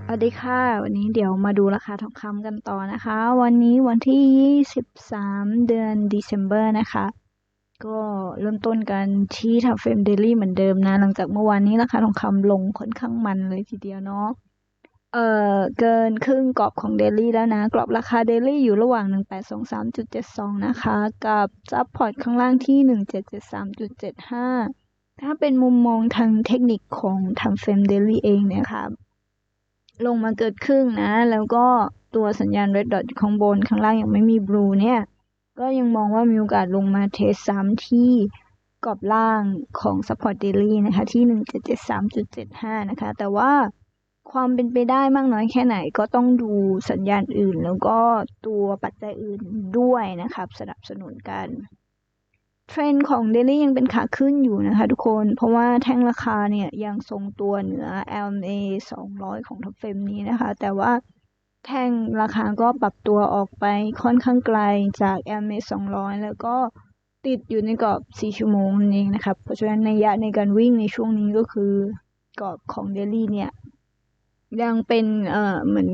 สวัสดีค่ะ วันนี้เดี๋ยวมาดูราคาทองคำกันต่อนะคะ วันนี้วันที่ 23 เดือน December นะคะ ก็เริ่มต้นกันที่ทับเฟรมเดลี่เหมือนเดิมนะ หลังจากเมื่อวานนี้ราคาทองคำลงค่อนข้างมันเลยทีเดียวเนาะเออเกินครึ่งกรอบของเดลี่แล้วนะ กรอบราคาเดลี่อยู่ระหว่าง 1823.72 นะคะ กับซับพอร์ตข้างล่างที่ 1773.75 ถ้าเป็นมุมมองทางเทคนิคของทำเฟรมเดลี่เองเนี่ยค่ะ ลงมาเกิดครึ่งนะ แล้วก็ตัวสัญญาณ red dot ข้างบนข้างล่างยังไม่มี blue เนี่ย ก็ยังมองว่ามีโอกาสลงมาเทสซ้ำที่กรอบล่างของ support daily นะคะ ที่ 1773.75 นะคะ แต่ว่าความเป็นไปได้มากน้อยแค่ไหนก็ต้องดูสัญญาณอื่น แล้วก็ตัวปัจจัยอื่นด้วยนะครับสนับสนุนกัน เทรนด์ของเดลี่ยังเป็นขาขึ้นอยู่นะคะทุกคน เพราะว่าแท่งราคาเนี่ยยังทรงตัวเหนือ LMA 200 ของท็อปเฟมนี้นะคะ แต่ว่าแท่งราคาก็ปรับตัวออกไปค่อนข้างไกลจาก LMA 200 แล้วก็ติดอยู่ในกรอบ 4 ชั่วโมงนั่นเองนะครับ เพราะฉะนั้นในยะในการวิ่งในช่วงนี้ก็คือกรอบของเดลี่เนี่ย ยังเป็นเอ่อเหมือน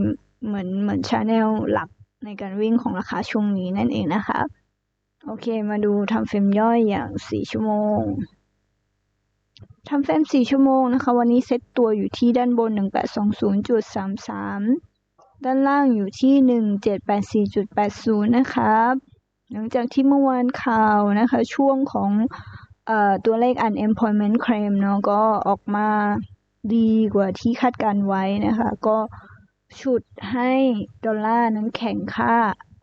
เหมือนเหมือนชาแนลหลักในการวิ่งของราคาช่วงนี้นั่นเองนะคะ โอเค มาดูทำเฟรมย่อยอย่าง4ชั่วโมงทำเฟรม4ชั่วโมงนะคะ วันนี้เซตตัวอยู่ที่ด้านบน 1820.33 ด้านล่างอยู่ที่ 1784.80 นะครับ หลังจากที่เมื่อวานข่าวนะคะ ช่วงของอตัวเลข unemployment claim เนาะก็ออกมาดีกว่าที่คาดการไว้นะคะ ก็ฉุดให้ดอลลาร์นั้นแข็งค่า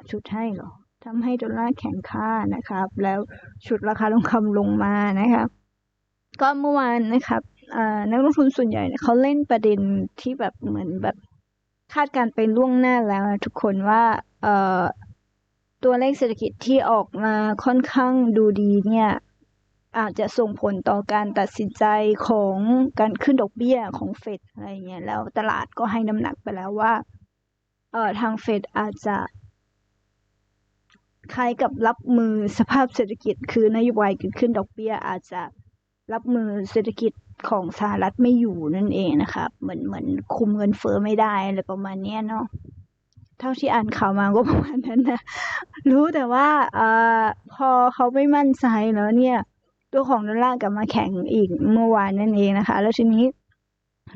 ฉุดให้เหรอ ทำให้ดอลลาร์แข็งค่านะครับ แล้วชุดราคาทองคำลงมานะครับก็เมื่อวานนะครับนักลงทุนส่วนใหญ่เขาเล่นประเด็นที่แบบเหมือนแบบคาดการไปล่วงหน้าแล้วทุกคนว่าเอตัวเลขเศรษฐกิจที่ออกมาค่อนข้างดูดีเนี่ยอาจจะส่งผลต่อการตัดสินใจของการขึ้นดอกเบี้ยของเฟดอะไรเงี้ยแล้วตลาดก็ให้น้ำหนักไปแล้วว่าเออทางเฟดอาจจะ คล้ายกับรับมือสภาพเศรษฐกิจ คือนโยบายการขึ้นดอกเบี้ยอาจจะรับมือเศรษฐกิจของสหรัฐไม่อยู่นั่นเองนะคะเหมือนเหมือนคุมเงินเฟ้อไม่ได้อะไรประมาณนี้เนาะเท่าที่อ่านข่าวมาก็ประมาณนั้นนะรู้แต่ว่าเอ่อพอเขาไม่มั่นใจแล้วเนี่ย ตัวของดอลลาร์กลับมาแข็งอีกเมื่อวานนั่นเองนะคะ แล้วทีนี้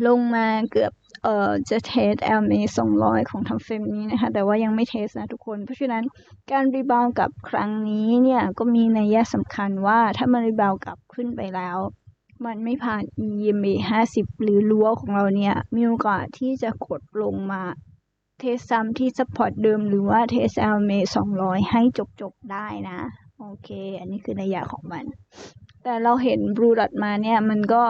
ลงมาเกือบเอ่อจะเทส LMA 200 ของทำเฟมนี้นะคะ แต่ว่ายังไม่เทสนะทุกคน เพราะฉะนั้นการรีบาวกับครั้งนี้เนี่ย ก็มีนัยยะสำคัญว่าถ้ามันรีบาวกลับขึ้นไปแล้ว มันไม่ผ่าน EMA 50 หรือรั้วของเราเนี่ย มีโอกาสที่จะกดลงมาเทสซ้ำที่ซัพพอร์ตเดิมหรือว่าเทส LMA 200 ให้จบๆได้นะ โอเค อันนี้คือนัยยะของมัน แต่เราเห็นบลูดอทมาเนี่ย มันก็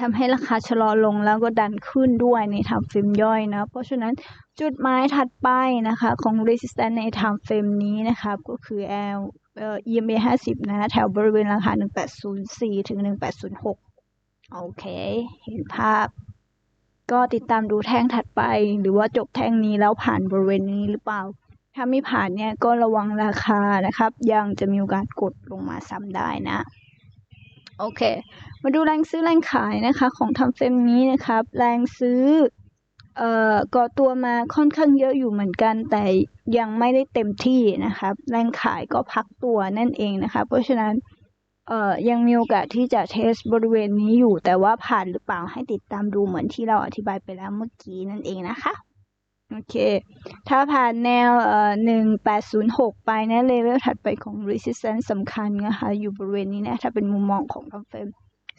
ทำให้ราคาชะลอลงแล้วก็ดันขึ้นด้วยในทำเฟรมย่อยนะ เพราะฉะนั้นจุดหมายถัดไปนะคะของ resistance ในทำเฟรมนี้นะคะก็คือ L เอ่อ EMA 50 นะแถวบริเวณราคา 1804 ถึง 1806 โอเค เห็นภาพ ก็ติดตามดูแท่งถัดไป หรือว่าจบแท่งนี้แล้วผ่านบริเวณนี้หรือเปล่า ถ้าไม่ผ่านเนี่ยก็ระวังราคานะครับ ยังจะมีโอกาสกดลงมาซ้ำได้นะ โอเค มาดูแรงซื้อแรงขายนะคะของทำเฟรมนี้นะครับ แรงซื้อเอ่อก่อตัวมาค่อนข้างเยอะอยู่เหมือนกัน แต่ยังไม่ได้เต็มที่นะครับ แรงขายก็พักตัวนั่นเองนะคะ เพราะฉะนั้นเอ่อยังมีโอกาสที่จะเทสบริเวณนี้อยู่ แต่ว่าผ่านหรือเปล่าให้ติดตามดูเหมือนที่เราอธิบายไปแล้วเมื่อกี้นั่นเองนะคะ โอเค ถ้าผ่านแนวเอ่อหนึ่งแปดศูนย์หกไปนะเลเวลถัดไปของ resistance สำคัญนะคะ อยู่บริเวณนี้นะ ถ้าเป็นมุมมองของทำเฟรม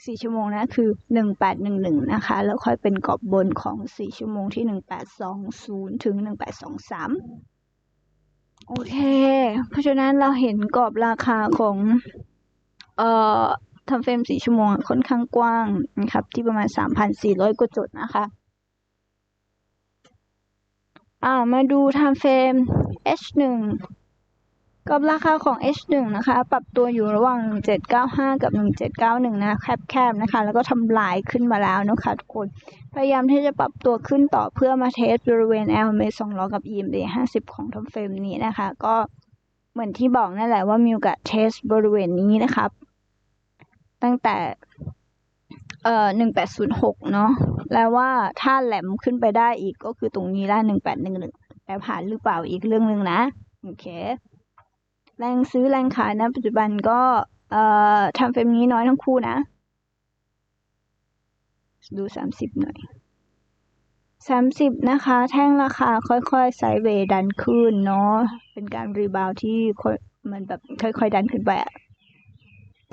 สี่ชั่วโมงนะ คือหนึ่งแปดหนึ่งหนึ่งนะคะ แล้วค่อยเป็นกรอบบนของสี่ชั่วโมงที่หนึ่งแปดสองศูนย์ถึงหนึ่งแปดสองสามโอเค เพราะฉะนั้นเราเห็นกรอบราคาของเอ่อทำเฟรมสี่ชั่วโมงค่อนข้างกว้างนะครับ ที่ประมาณสามพันสี่ร้อยกว่าจุดนะคะ อ่ามาดูทม์เฟรม H1 กับราคาของ H1 นะคะ ปรับตัวอยู่ระหว่าง 1795 กับ 1791 นะ แคบๆนะคะ แล้วก็ทำลายขึ้นมาแล้วนะคะทุกคน พยายามที่จะปรับตัวขึ้นต่อเพื่อมาเทสบริเวณ LMA 200 กับ EMA 50 ของทำเฟรมนี้นะคะ ก็เหมือนที่บอกนั่นแหละว่ามีโอกาสเทสบริเวณนี้นะครับ ตั้งแต่เอ่อ1806 เนาะ แล้วว่าถ้าแหลมขึ้นไปได้อีกก็คือตรงนี้ละหนึ่งแปดหนึ่งหนึ่งแต่ผ่านหรือเปล่าอีกเรื่องหนึ่งนะโอเค แรงซื้อแรงขายนะปัจจุบันก็เอ่อทำเฟรมนี้น้อยทั้งคู่นะ ดูสามสิบหน่อยสามสิบนะคะ แท่งราคาค่อยๆไซด์เวย์ดันขึ้นเนาะเป็นการรีบาวที่ค่อยมันแบบค่อยๆดันขึ้นไปอะ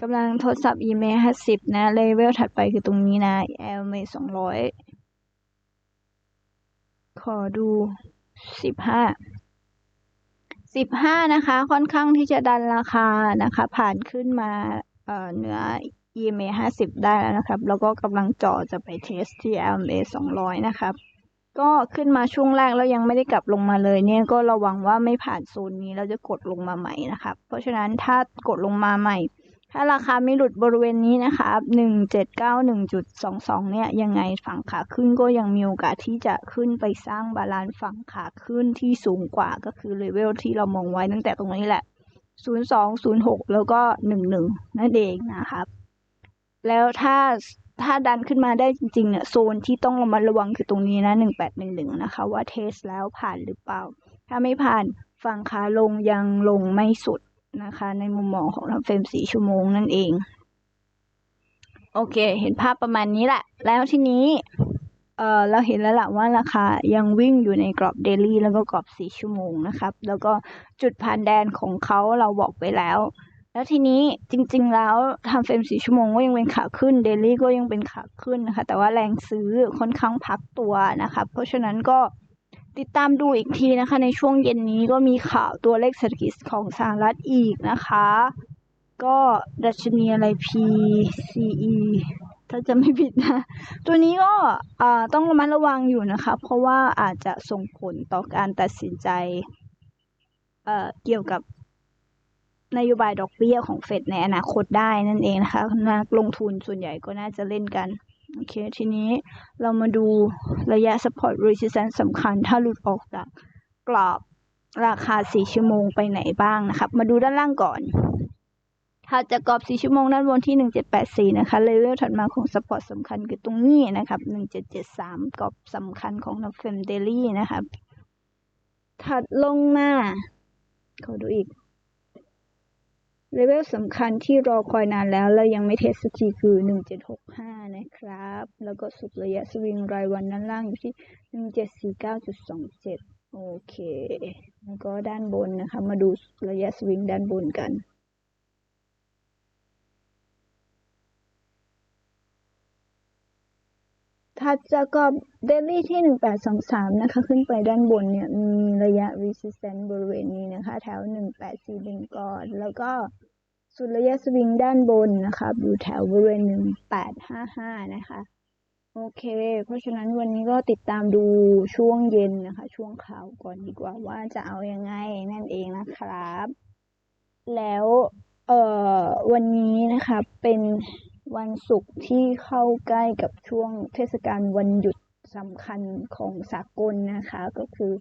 กำลังทดสอบ EMA ห้าสิบนะ เลเวลถัดไปคือตรงนี้นะ EMA สองร้อยขอดูสิบห้าสิบห้านะคะ ค่อนข้างที่จะดันราคานะคะ ผ่านขึ้นมาเอ่อเหนือ EMA ห้าสิบได้แล้วนะครับ แล้วก็กำลังจาะจะไปเทสที่ LMA สองร้อยนะครับ ก็ขึ้นมาช่วงแรกแล้วยังไม่ได้กลับลงมาเลยเนี่ยก็ระวังว่าไม่ผ่านโซนนี้แล้วจะกดลงมาใหม่นะครับ เพราะฉะนั้นถ้ากดลงมาใหม่ ถ้าราคาไม่หลุดบริเวณนี้นะครับหนึ่งเจ็ดเก้าหนึ่งจุดสองสองเนี่ย ยังไงฝั่งขาขึ้นก็ยังมีโอกาสที่จะขึ้นไปสร้างบาลานซ์ฝั่งขาขึ้นที่สูงกว่าก็คือเลเวลที่เรามองไว้ตั้งแต่ตรงนี้แหละศูนย์สองศูนย์หกแล้วก็หนึ่งหนึ่งนั่นเองนะครับ แล้วถ้าถ้าดันขึ้นมาได้จริงๆ เนี่ย โซนที่ต้องระมัดระวังคือตรงนี้นะหนึ่งแปดหนึ่งหนึ่งนะคะ ว่าเทสแล้วผ่านหรือเปล่า ถ้าไม่ผ่านฝั่งขาลงยังลงไม่สุด นะคะ ในมุมมองของทำเฟรมสี่ชั่วโมงนั่นเอง โอเค เห็นภาพประมาณนี้แหละ แล้วทีนี้เออเราเห็นแล้วล่ะว่าราคายังวิ่งอยู่ในกรอบเดลี่แล้วก็กรอบสี่ชั่วโมงนะครับ แล้วก็จุดผ่านแดนของเขาเราบอกไปแล้ว แล้วทีนี้จริง ๆ แล้วทำเฟรมสี่ชั่วโมงก็ยังเป็นขาขึ้นเดลี่ก็ยังเป็นขาขึ้นนะคะ แต่ว่าแรงซื้อค่อนข้างพักตัวนะคะ เพราะฉะนั้นก็ ติดตามดูอีกทีนะคะ ในช่วงเย็นนี้ก็มีข่าวตัวเลขเศรษฐกิจของสหรัฐอีกนะคะ ก็ดัชนีอะไร PCE ถ้าจะไม่ผิดนะ ตัวนี้ก็ต้องระมัดระวังอยู่นะคะ เพราะว่าอาจจะส่งผลต่อการตัดสินใจเเกี่ยวกับนโยบายดอกเบี้ยของเฟดในอนาคตได้นั่นเองนะคะนักลงทุนส่วนใหญ่ก็น่าจะเล่นกัน โอเค ทีนี้เรามาดูระยะ support resistance สำคัญ ถ้าหลุดออกจากกรอบราคา 4 ชั่วโมงไปไหนบ้างนะครับ มาดูด้านล่างก่อนถ้าจะกรอบ 4 ชั่วโมงด้านบนที่ 1784 นะคะ เลเวลถัดมาของ support สำคัญคือตรงนี้นะครับ 1773 กรอบสำคัญของ n o f e m daily นะครับ ถัดลงมา ขอดูอีก เลเวลสำคัญที่รอคอยนานแล้ว แล้วยังไม่เทสสักทีคือ 1765 นะครับ แล้วก็สุดระยะสวิงรายวันด้านล่างอยู่ที่ 1749.27 โอเค แล้วก็ด้านบนนะคะ มาดูระยะสวิงด้านบนกัน ถัดจากกรอบเดลี่ที่ 1823 นะคะ ขึ้นไปด้านบนเนี่ย มีระยะ resistance บริเวณนี้นะคะ แถว 1841 ก่อน แล้วก็สุดระยะสวิงด้านบนนะคะอยู่แถวบริเวณ 1855 นะคะ โอเค เพราะฉะนั้นวันนี้ก็ติดตามดูช่วงเย็นนะคะ ช่วงข่าวก่อนดีกว่าว่าจะเอาอยัางไงนั่นเองนะครับ แล้ว เอ่อ วันนี้นะคะเป็น วันศุกร์ที่เข้าใกล้กับช่วงเทศกาลวันหยุดสำคัญของสากลนะคะ ก็คือ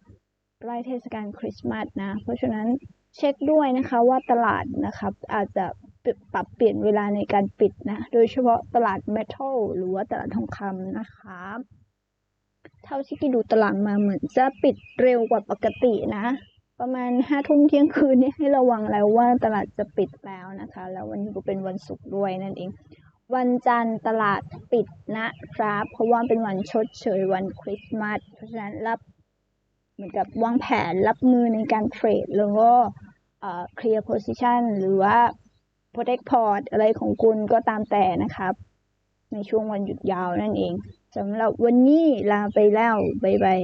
ใกล้เทศกาลคริสต์มาสนะ เพราะฉะนั้นเช็คด้วยนะคะว่าตลาดนะครับอาจจะปรับเปลี่ยนเวลาในการปิดนะ โดยเฉพาะตลาดเมทัลหรือว่าตลาดทองคำนะคะ เท่าที่กีดูตลาดมาเหมือนจะปิดเร็วกว่าปกตินะ ประมาณห้าทุ่มเที่ยงคืนนี้ให้ระวังแล้วว่าตลาดจะปิดแล้วนะคะ แล้ววันนี้ก็เป็นวันศุกร์ด้วยนั่นเอง วันจันทร์ตลาดปิดนะครับ เพราะว่าเป็นวันชดเชยวันคริสต์มาสเพราะฉะนั้นรับเหมือนกับวางแผนรับมือในการเทรดแล้วก็เคลียร์โพซิชันหรือว่า protect port อะไรของคุณก็ตามแต่นะครับ ในช่วงวันหยุดยาวนั่นเองสำหรับวันนี้ลาไปแล้ว บ๊ายบาย